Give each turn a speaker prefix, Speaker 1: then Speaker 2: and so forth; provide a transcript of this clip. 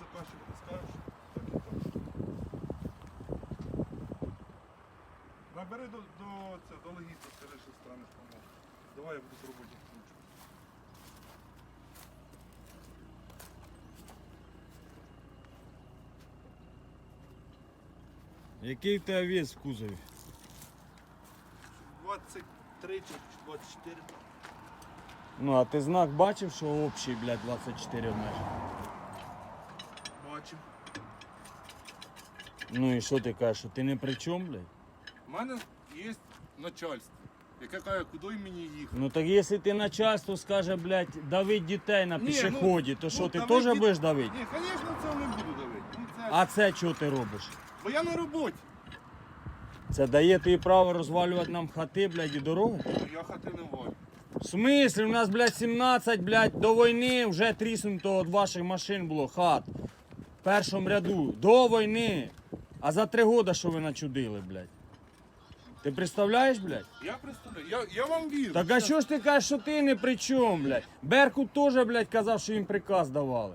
Speaker 1: заказчику ти скажеш, так і так. Набери до, до, це, до логіста, скажи, що станеш помогти. Давай я буду зробити ключ.
Speaker 2: Який в тебе вес в кузові?
Speaker 1: 23 чи 24.
Speaker 2: Ну а ти знак бачив, що общий, блядь, 24 в межах?
Speaker 1: Бачив.
Speaker 2: Ну і що ти кажеш, що ти не при чому, блядь?
Speaker 1: У мене є начальство, яке каже, куди мені їхати.
Speaker 2: Ну так якщо ти начальство скаже, блядь, давить дітей на
Speaker 1: Ні,
Speaker 2: пішоході,
Speaker 1: ну,
Speaker 2: то що
Speaker 1: ну,
Speaker 2: ти
Speaker 1: давить
Speaker 2: теж
Speaker 1: діт-
Speaker 2: будеш давити?
Speaker 1: Ні, звісно, це не буду давити. Ну, це...
Speaker 2: А це чого ти робиш?
Speaker 1: Бо я на роботі.
Speaker 2: Це дає тобі право розвалювати нам хати, блядь, і дороги?
Speaker 1: Я хати не валю.
Speaker 2: В смислі, у нас, блядь, 17, блядь, до війни вже тріснуто від ваших машин було хат. Першому ряду. До війни. А за три роки що ви начудили, блядь? Ти представляєш, блядь?
Speaker 1: Я представляю, я, я вам вірю.
Speaker 2: Так а що ж ти кажеш, що ти не при чому, блядь? Беркут теж, блядь, казав, що їм приказ давали.